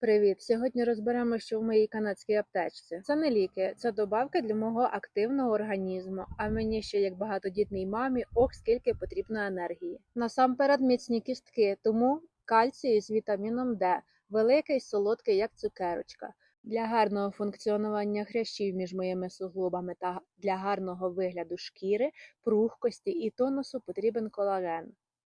Привіт! Сьогодні розберемо, що в моїй канадській аптечці. Це не ліки, це добавки для мого активного організму. А мені ще як багатодітній мамі, ох, скільки потрібно енергії. Насамперед міцні кістки, тому кальцій з вітаміном Д, великий, солодкий, як цукерочка. Для гарного функціонування хрящів між моїми суглобами та для гарного вигляду шкіри, прухкості і тонусу потрібен колаген.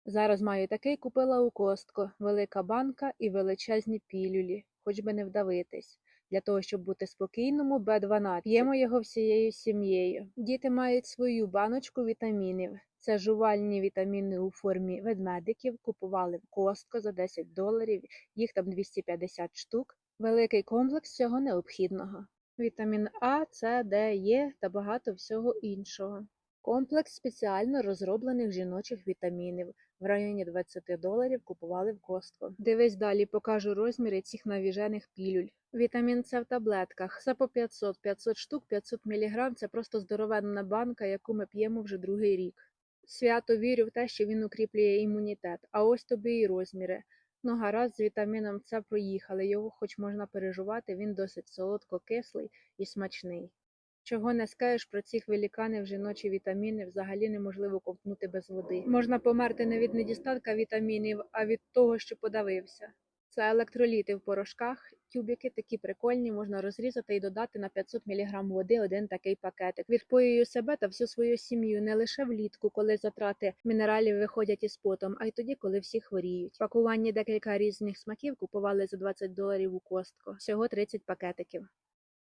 Зараз маю такий купила у костко, велика банка і величезні пілюлі, хоч би не вдавитись. Для того, щоб бути спокійному, Б12. П'ємо його всією сім'єю. Діти мають свою баночку вітамінів. Це жувальні вітаміни у формі ведмедиків. Купували в костко за 10 доларів, їх там 250 штук. Великий комплекс всього необхідного. Вітамін А, С, Д, Е та багато всього іншого. Комплекс спеціально розроблених жіночих вітамінів. В районі 20 доларів купували в Костко. Дивись далі, покажу розміри цих навіжених пілюль. Вітамін С в таблетках. Це по 500, 500 штук, 500 мг. Це просто здоровенна банка, яку ми п'ємо вже другий рік. Свято вірю в те, що він укріплює імунітет. А ось тобі і розміри. Ну, гаразд, з вітаміном С проїхали. Його хоч можна переживати, він досить солодко-кислий і смачний. Чого не скажеш про цих великанів жіночі вітаміни взагалі неможливо ковтнути без води. Можна померти не від недістатка вітамінів, а від того, що подавився. Це електроліти в порошках, тюбики такі прикольні, можна розрізати і додати на 500 мг води один такий пакетик. Відпоюю себе та всю свою сім'ю не лише влітку, коли затрати мінералів виходять із потом, а й тоді, коли всі хворіють. В пакуванні декілька різних смаків купували за 20 доларів у костко, всього 30 пакетиків.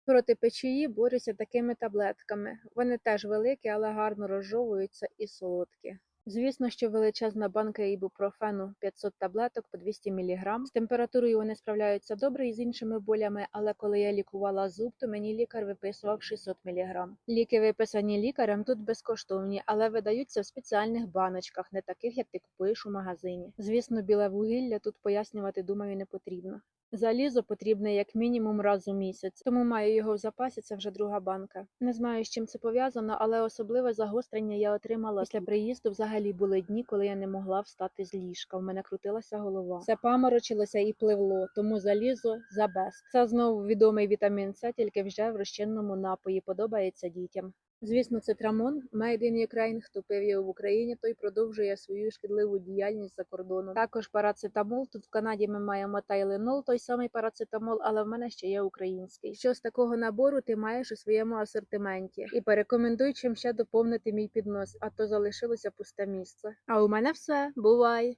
Проти печії борються такими таблетками. Вони теж великі, але гарно розжовуються і солодкі. Звісно, що величезна банка ібупрофену 500 таблеток по 200 мг. З температурою вони справляються добре і з іншими болями, але коли я лікувала зуб, то мені лікар виписував 600 мг. Ліки, виписані лікарем, тут безкоштовні, але видаються в спеціальних баночках, не таких, як ти купуєш у магазині. Звісно, біле вугілля тут пояснювати, думаю, не потрібно. Залізо потрібне як мінімум раз у місяць, тому маю його в запасі. Це вже друга банка. Не знаю, з чим це пов'язано, але особливе загострення я отримала після приїзду. Взагалі були дні, коли я не могла встати з ліжка. В мене крутилася голова. Все паморочилося і пливло, тому залізо за без. Це знову відомий вітамін С, тільки вже в розчинному напої. Подобається дітям. Звісно, цитрамон Made in Ukraine. Хто пив його в Україні, той продовжує свою шкідливу діяльність за кордоном. Також парацетамол. Тут в Канаді ми маємо тайленол, той самий парацетамол, але в мене ще є український. Що з такого набору ти маєш у своєму асортименті? І порекомендуй чим ще доповнити мій піднос, а то залишилося пусте місце. А у мене все. Бувай!